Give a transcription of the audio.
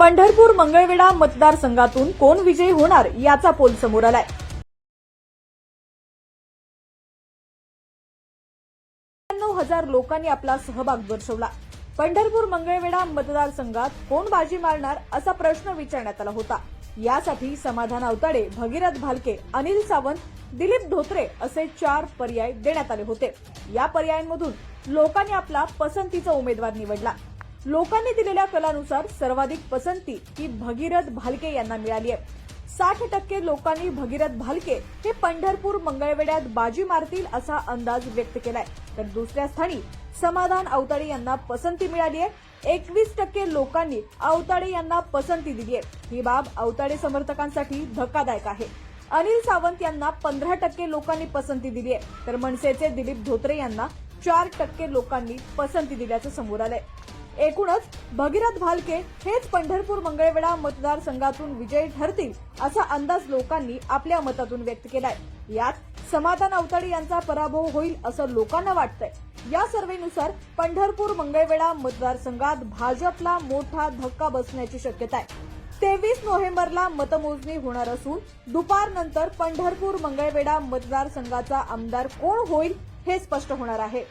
पंढरपूर मंगळवेढा मतदारसंघातून कोण विजयी होणार याचा पोल समोर आलाय. हजार लोकांनी आपला सहभाग दर्शवला. पंढरपूर मंगळवेढा मतदारसंघात कोण बाजी मारणार असा प्रश्न विचारण्यात आला होता. यासाठी समाधान अवताडे भगीरथ भालके अनिल सावंत दिलीप धोत्रे असे चार पर्याय देण्यात आले होते. या पर्यायांमधून लोकांनी आपला पसंतीचा उमेदवार निवडला. लोकांनी दिलेल्या कलानुसार सर्वाधिक पसंती ही भगीरथ भालके यांना मिळाली आहे. साठ टक्के लोकांनी भगीरथ भालके हे पंढरपूर मंगळवेड्यात बाजी मारतील असा अंदाज व्यक्त केलाय. तर दुसऱ्या स्थानी समाधान अवताडे यांना पसंती मिळाली आहे. एकवीस टक्के लोकांनी अवताडे यांना पसंती दिली आहे. ही बाब अवताडे समर्थकांसाठी धक्कादायक आहे. अनिल सावंत यांना पंधरा टक्के लोकांनी पसंती दिली आहे. तर मनसेचे दिलीप धोत्रे यांना चार टक्के लोकांनी पसंती दिल्याचं समोर आलंय. एकूणच भगीरथ भालके हेच पंढरपूर मंगळवेढा मतदारसंघातून विजयी ठरतील असा अंदाज लोकांनी आपल्या मतातून व्यक्त केलाय. यात समाधान अवताडे यांचा पराभव होईल असं लोकांना वाटतंय. या सर्वेनुसार पंढरपूर मंगळवेढा मतदारसंघात भाजपला मोठा धक्का बसण्याची शक्यता आहे. तेवीस नोव्हेंबरला मतमोजणी होणार असून दुपारनंतर पंढरपूर मंगळवेढा मतदारसंघाचा आमदार कोण होईल हे स्पष्ट होणार आहे.